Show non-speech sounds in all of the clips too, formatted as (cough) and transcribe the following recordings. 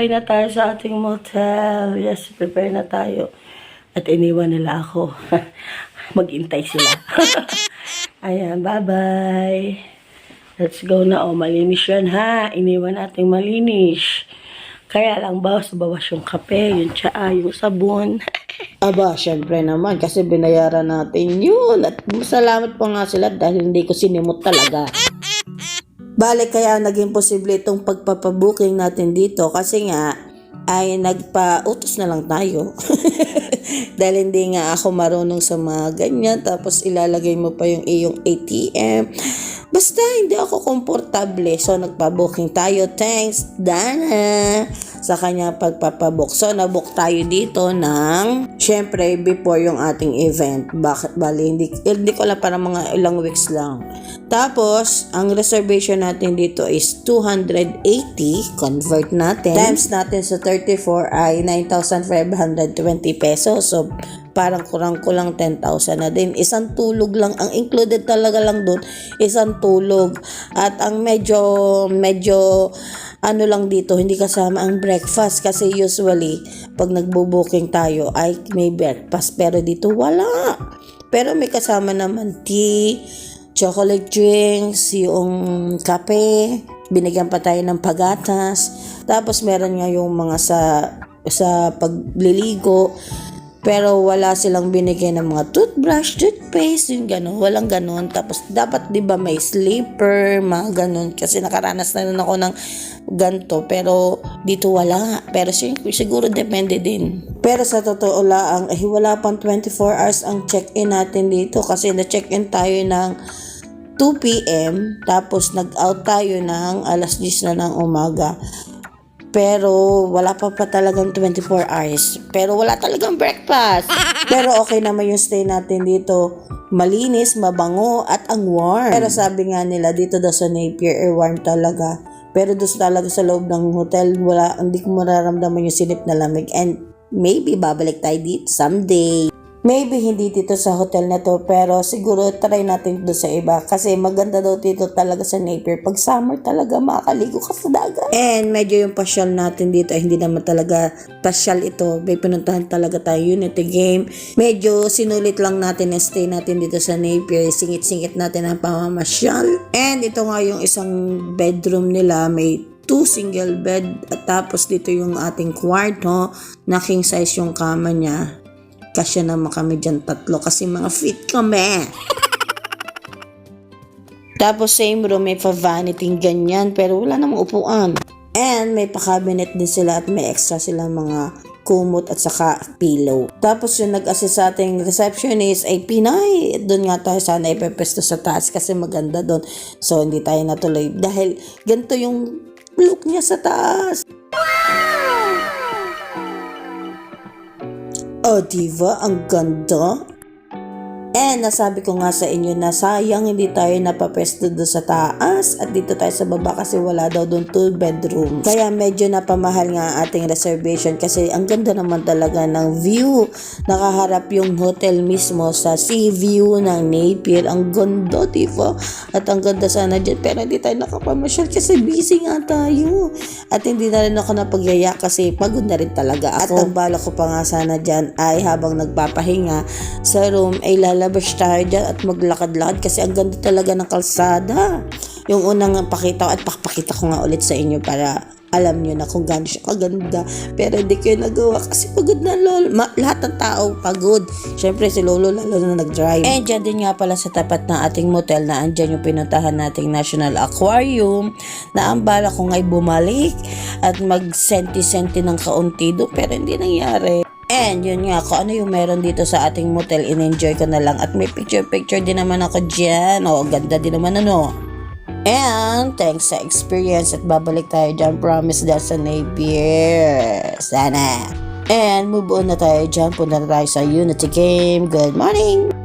Bye-bye na tayo sa ating motel. Yes, prepare na tayo. At iniwan nila ako. (laughs) Maghintay sila. (laughs) Ayan, bye-bye. Let's go na. O, malinis yan ha. Iniwan natin malinis. Kaya lang bawas bawas yung kape, yung tsaa, yung sabon. (laughs) Aba, syempre naman kasi binayaran natin yun. At salamat pa nga sila dahil hindi ko sinimot talaga. Bale kaya naging posible itong pagpapabooking natin dito kasi nga ay nagpa-utos na lang tayo. (laughs) dahil hindi nga ako marunong sa mga ganyan tapos ilalagay mo pa yung iyong ATM. Basta hindi ako komportable. So nagpa-booking tayo. Thanks, Dana sa kanya pagpapabook. So, nabook tayo dito ng, syempre, before yung ating event. Bakit bali? Hindi, hindi ko lang para mga ilang weeks lang. Tapos, ang reservation natin dito is 280. Convert natin. Times natin sa 34 ay 9,520 pesos. So, parang kurang-kulang 10,000 na din. Isang tulog lang. Ang included talaga lang doon, isang tulog. At ang medyo, medyo, ano lang dito, hindi kasama ang breakfast kasi usually pag nagbo-booking tayo ay may breakfast pero dito wala. Pero may kasama naman tea, chocolate drinks, yung kape, binigyan pa tayo ng pagatas. Tapos meron nga yung mga sa sa pagliligo. Pero wala silang binigyan ng mga toothbrush, toothpaste, yung gano'n. Walang gano'n. Tapos dapat 'di ba may sleeper, mga gano'n. Kasi nakaranas na rin ako ng ganto pero dito wala. Pero sig- siguro depende din. Pero sa totoo lang, eh, wala pang 24 hours ang check-in natin dito kasi na-check-in tayo ng 2 p.m. Tapos nag-out tayo ng alas 10 na ng umaga. Pero wala pa pa talagang 24 hours. Pero wala talagang breakfast. (laughs) Pero okay naman yung stay natin dito. Malinis, mabango, at ang warm. Pero sabi nga nila dito daw sa Napier, eh, warm talaga. Pero doon talaga sa loob ng hotel, wala, hindi ko mararamdaman yung silip na lamig. And maybe babalik tayo dito someday. Maybe hindi dito sa hotel na to, pero siguro try natin doon sa iba. Kasi maganda daw dito talaga sa Napier. Pag summer talaga, makakaligo ka sa dagat. And medyo yung pasyal natin dito, ay hindi naman talaga pasyal ito. May pinuntahan talaga tayo Unity Game. Medyo sinulit lang natin ang stay natin dito sa Napier. Singit-singit natin ang pamamasyal. And ito nga yung isang bedroom nila. May two single bed at tapos dito yung ating kwarto na king size yung kama niya kasya naman kami dyan tatlo kasi mga fit kami. (laughs) Tapos same room, may pa-vanity ganyan, pero wala namang upuan. And may pa-cabinet din sila at may extra sila mga kumot at saka pillow. Tapos yung nag-assist sa ating receptionist ay Pinay. Doon nga tayo sana ipepesto sa taas kasi maganda doon. So hindi tayo natuloy dahil ganito yung look niya sa taas. Oh, diva, ang ganda. And nasabi ko nga sa inyo na sayang hindi tayo napapesto doon sa taas at dito tayo sa baba kasi wala daw doon two bedroom. Kaya medyo napamahal nga ating reservation kasi ang ganda naman talaga ng view. Nakaharap yung hotel mismo sa sea view ng Napier. Ang ganda, diba? At ang ganda sana dyan. Pero hindi tayo nakapamasyal kasi busy nga tayo. At hindi na rin ako napagyaya kasi pagod na rin talaga ako. At ang bala ko pa nga sana dyan ay habang nagpapahinga sa room ay lalabas tayo dyan at maglakad-lakad kasi ang ganda talaga ng kalsada. Yung unang pakita ko at pakpakita ko nga ulit sa inyo para alam nyo na kung gaano siya kaganda. Pero hindi ko nagawa kasi pagod na lolo. Ma- lahat ng tao pagod. Siyempre si lolo lalo na nag-drive. And dyan din nga pala sa tapat ng ating motel na andyan yung pinuntahan nating National Aquarium na ang bala ko nga'y bumalik at mag-senti-senti ng kaunti doon pero hindi nangyari. And yun nga, kung ano yung meron dito sa ating motel, in-enjoy ko na lang. At may picture-picture din naman ako dyan. O, ganda din naman ano. And thanks sa experience at babalik tayo dyan. Promise dahil sa Napier. Sana. And move on na tayo dyan. Punta na tayo sa Unity Game. Good morning!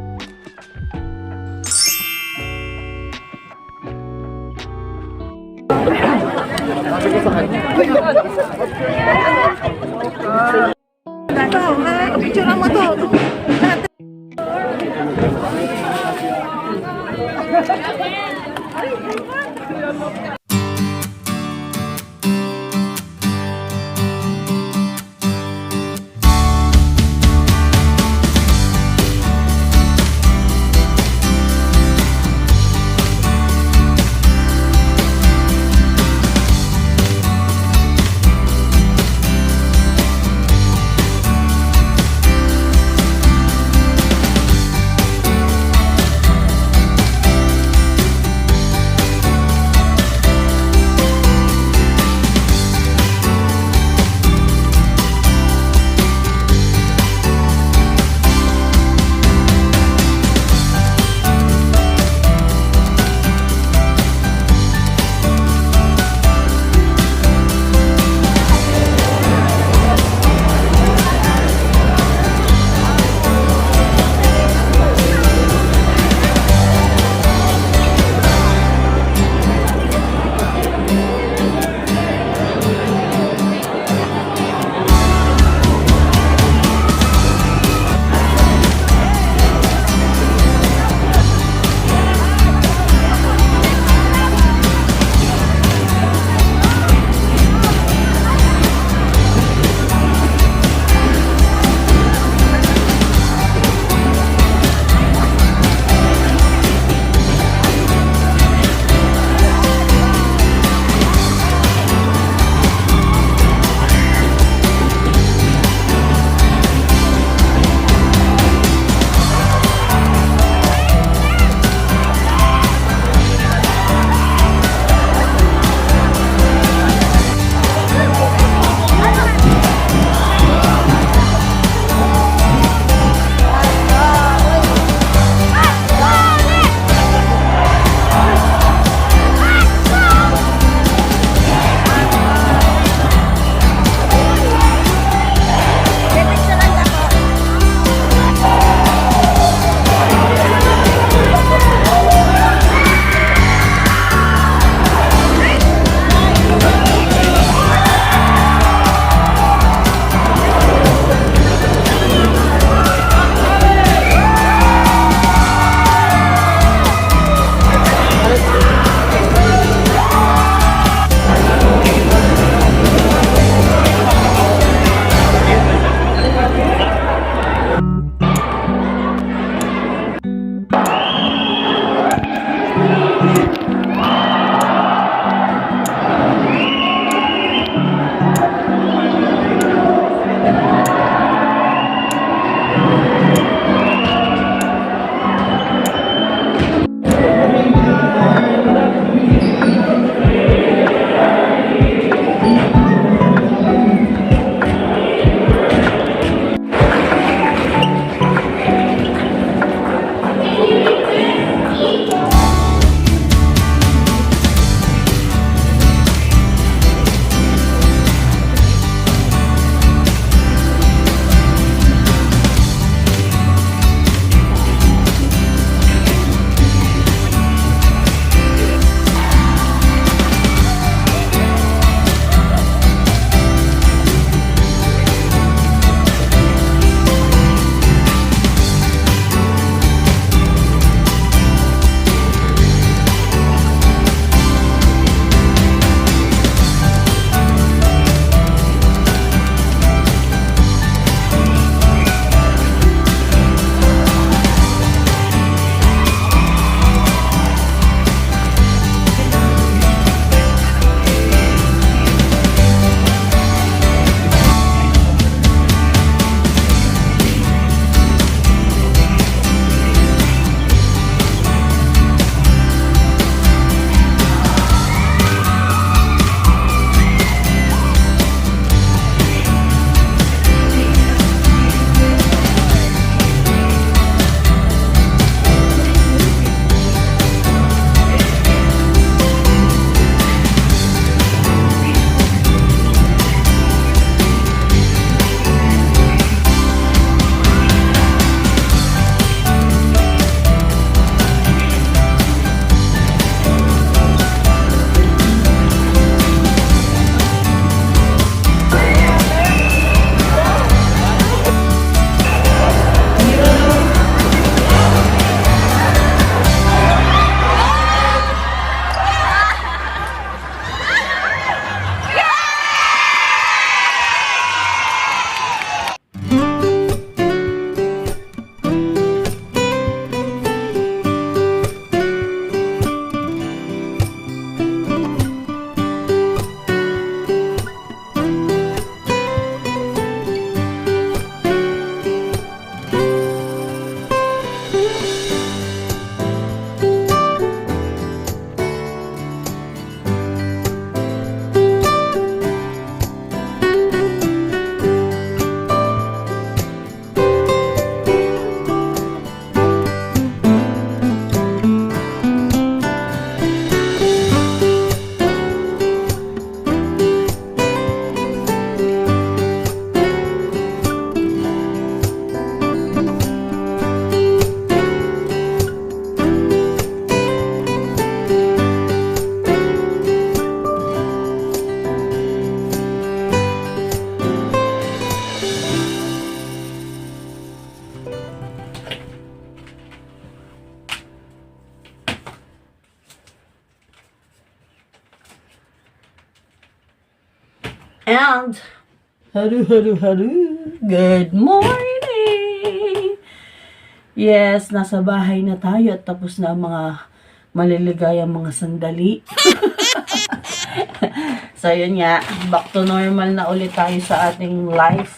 And, haru, haru, haru, good morning! Yes, nasa bahay na tayo at tapos na ang mga maliligayang mga sandali. (laughs) so, yun nga, back to normal na ulit tayo sa ating life.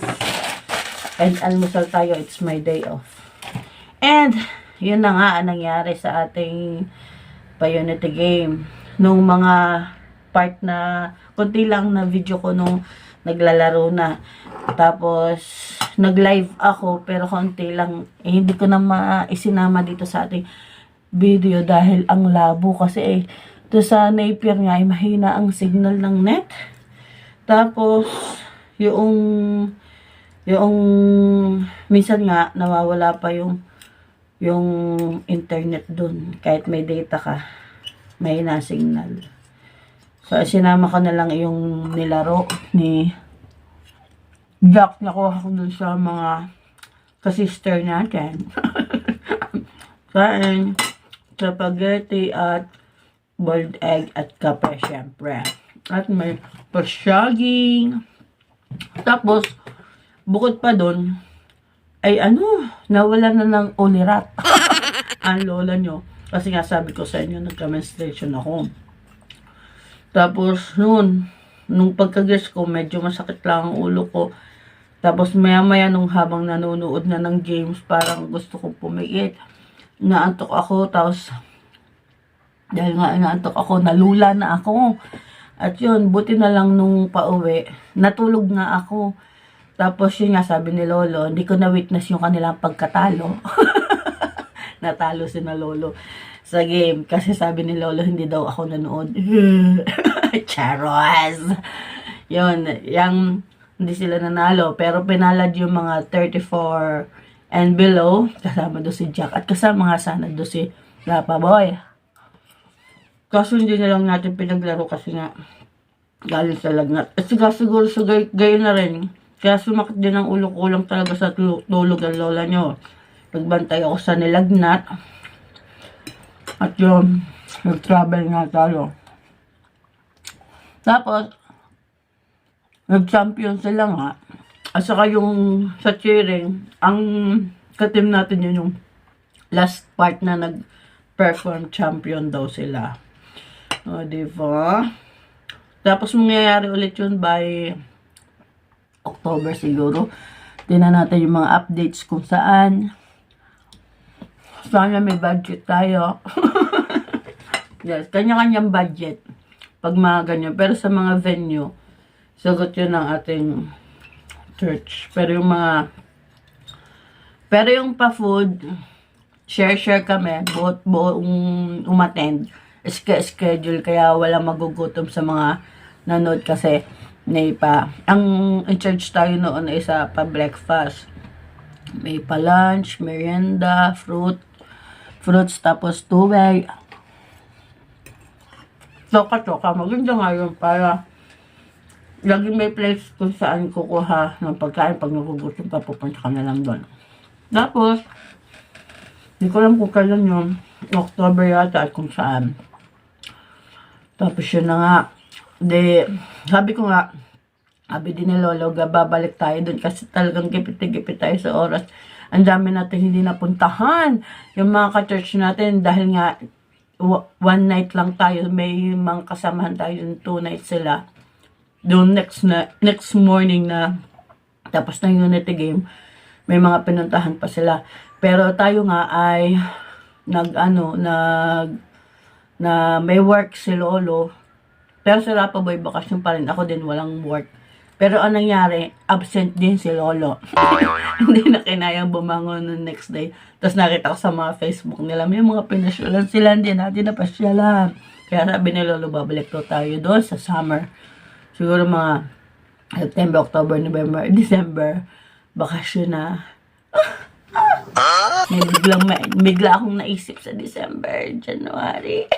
And almusal tayo, it's my day off. And, yun na nga ang nangyari sa ating pa-unity game. Nung mga part na, kunti lang na video ko nung naglalaro na. Tapos, nag-live ako, pero konti lang. Eh, hindi ko na maisinama dito sa ating video dahil ang labo kasi eh, to sa Napier nga ay mahina ang signal ng net. Tapos, yung, yung, minsan nga, nawawala pa yung, yung internet dun. Kahit may data ka, may na signal. So, sinama ko na lang yung nilaro ni Jack. Nakuha ko dun sa mga kasister natin. (laughs) Kain, spaghetti at boiled egg at kape, syempre. At may pasyaging. Tapos, bukod pa dun, ay ano, nawala na ng ulirat. (laughs) ang lola nyo. Kasi nga sabi ko sa inyo, nagka-menstruation ako. Tapos, noon, nung pagkagas ko, medyo masakit lang ang ulo ko. Tapos, maya-maya nung habang nanonood na ng games, parang gusto kong pumikit. Naantok ako, tapos, dahil nga naantok ako, nalula na ako. At yun, buti na lang nung pauwi, natulog nga ako. Tapos yun nga sabi ni Lolo, hindi ko na-witness yung kanilang pagkatalo. (laughs) (laughs) Natalo si na Lolo sa game. Kasi sabi ni Lolo, hindi daw ako nanood. (laughs) Charos! Yun, yung hindi sila nanalo. Pero pinalad yung mga 34 and below. Kasama do si Jack. At kasama nga sana do si Lapa Boy. Kaso hindi na lang natin pinaglaro kasi nga galing sa lagnat. At siga siguro sa gay, gayon na rin. Kaya sumakit din ang ulo ko lang talaga sa tu- tulog ang lola nyo. Nagbantay ako sa nilagnat. At yun, nag-travel nga tayo. Tapos, nag-champion sila nga. At saka yung sa cheering, ang katim natin yun yung last part na nag-perform champion daw sila. O, diba? Tapos mangyayari ulit yun by October siguro. Tingnan natin yung mga updates kung saan. Sana may budget tayo. (laughs) yes, kanya-kanyang budget. Pag mga ganyan. Pero sa mga venue, sagot yun ng ating church. Pero yung mga pero yung pa-food, share-share kami. Buot buong umattend. Schedule kaya wala magugutom sa mga nanood kasi may pa. Ang in charge tayo noon ay sa pa-breakfast. May pa lunch, merienda, fruit, fruits, tapos tubig. Toka-toka. Maganda nga yun para laging may place kung saan kukuha ng pagkain pag nagugutom ka, pupunta ka na lang doon. Tapos, hindi ko alam kung kailan yun. October yata at kung saan. Tapos yun na nga. De, sabi ko nga, sabi din ni Lolo, babalik tayo doon kasi talagang gipit-gipit tayo sa oras. Ang dami natin hindi napuntahan. Yung mga ka-church natin, dahil nga one night lang tayo, may mga kasamahan tayo yung two nights sila. Doon next na next morning na tapos na yung unity game, may mga pinuntahan pa sila. Pero tayo nga ay nag ano, nag na may work si Lolo. Pero si Rapa Boy bakasyon pa rin. Ako din walang work. Pero ang nangyari, absent din si Lolo. (laughs) Hindi na kinayang bumangon ng next day. Tapos nakita ko sa mga Facebook nila, may mga pinasyalan sila, hindi natin napasyalan. Kaya sabi ni Lolo, babalik to tayo doon sa summer. Siguro mga September, October, November, (laughs) December, bakasyon na. (laughs) May biglang, may, bigla akong naisip sa December, January.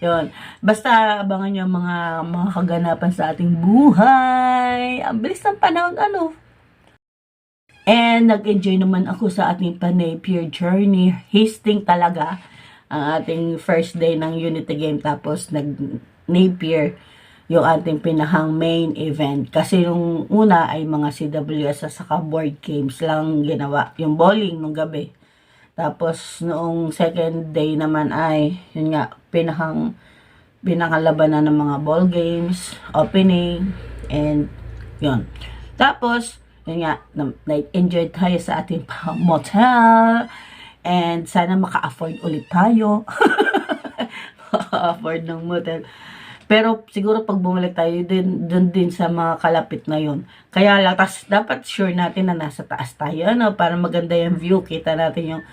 Yun. Basta abangan nyo ang mga, mga kaganapan sa ating buhay. Ang bilis ng panahon, ano? And nag-enjoy naman ako sa ating pa-Napier journey. Hasting talaga ang ating first day ng Unity Game. Tapos nag-Napier. yung ating pinahang main event. Kasi yung una ay mga CWS at saka board games lang ginawa. Yung bowling nung gabi. Tapos noong second day naman ay, yun nga, pinahang pinakalabanan ng mga ball games, opening, and yun. Tapos, yun nga, na- na-enjoy tayo sa ating (laughs) motel, and sana maka-afford ulit tayo. (laughs) maka-afford ng motel. Pero siguro pag bumalik tayo din, dun din sa mga kalapit na yun. Kaya lang, dapat sure natin na nasa taas tayo, ano, para maganda yung view. Kita natin yung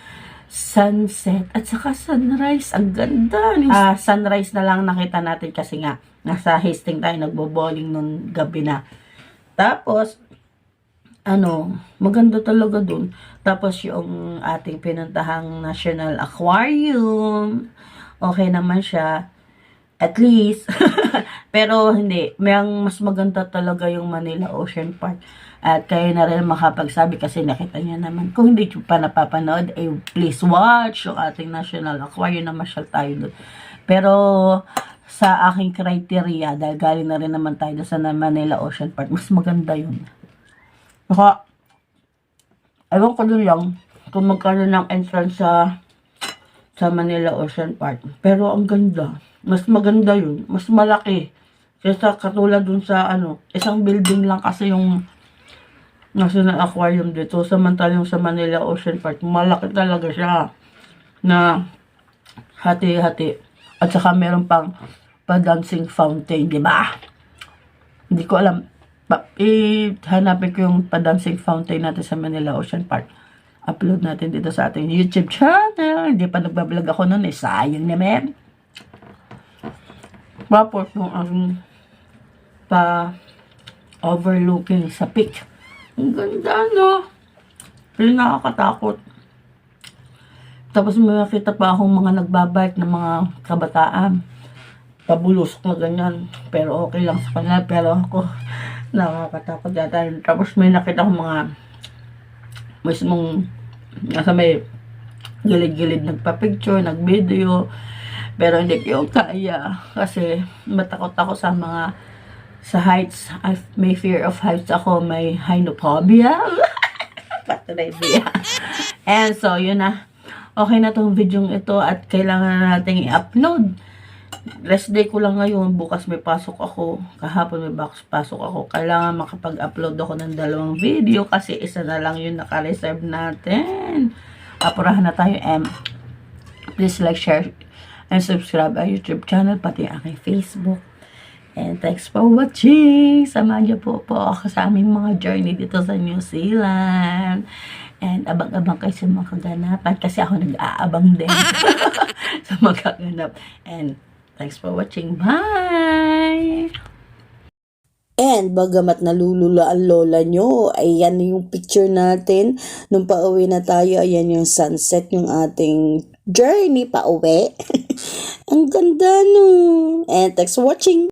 sunset at saka sunrise. Ang ganda. Ah, sunrise na lang nakita natin kasi nga, nasa Hastings tayo, nagbo-bowling nung gabi na. Tapos, ano, maganda talaga dun. Tapos yung ating pinuntahang National Aquarium, okay naman siya. At least. (laughs) Pero hindi, may ang mas maganda talaga yung Manila Ocean Park. At kayo na rin makapagsabi kasi nakita niya naman. Kung hindi pa napapanood, eh, please watch yung ating National Aquarium na masyal tayo doon. Pero sa aking criteria, dahil galing na rin naman tayo sa Manila Ocean Park, mas maganda yun. Saka, ewan ko din lang kung magkano ng entrance sa sa Manila Ocean Park. Pero ang ganda. Mas maganda yun. Mas malaki. Kesa katulad dun sa ano, isang building lang kasi yung National Aquarium dito. Samantalang sa Manila Ocean Park, malaki talaga siya. Na hati-hati. At saka meron pang pa-dancing fountain, di ba? Hindi ko alam. Pa, i-hanapin ko yung pa-dancing fountain natin sa Manila Ocean Park. Upload natin dito sa ating YouTube channel. Hindi pa nagbablog ako noon eh. Sayang naman. Tapos yung ang pa overlooking sa peak. Ang ganda, no? Pero nakakatakot. Tapos may nakita pa akong mga nagbabike ng mga kabataan. Pabulusok na ganyan. Pero okay lang sa kanila. Pero ako, nakakatakot yata. Tapos may nakita akong mga mismong nasa may gilid-gilid nagpa-picture, nag-video. Pero hindi ko kaya. Kasi matakot ako sa mga sa heights. I may fear of heights ako. May hynophobia. (laughs) Patribia. And so, yun na. Okay na tong video ito at kailangan na nating i-upload. Rest day ko lang ngayon. Bukas may pasok ako. Kahapon may box pasok ako. Kailangan makapag-upload ako ng dalawang video kasi isa na lang yung naka-reserve natin. Apurahan na tayo. And please like, share, and subscribe our YouTube channel, pati aking Facebook. And thanks for watching. Samahan niyo po po ako sa aming mga journey dito sa New Zealand. And abang-abang kayo sa mga kaganapan kasi ako nag-aabang din (laughs) sa mga kaganap. And thanks for watching. Bye! And bagamat nalulula ang lola nyo, ayan yung picture natin. Nung pauwi na tayo, ayan yung sunset, yung ating journey pauwi. (laughs) ang ganda no. And thanks for watching.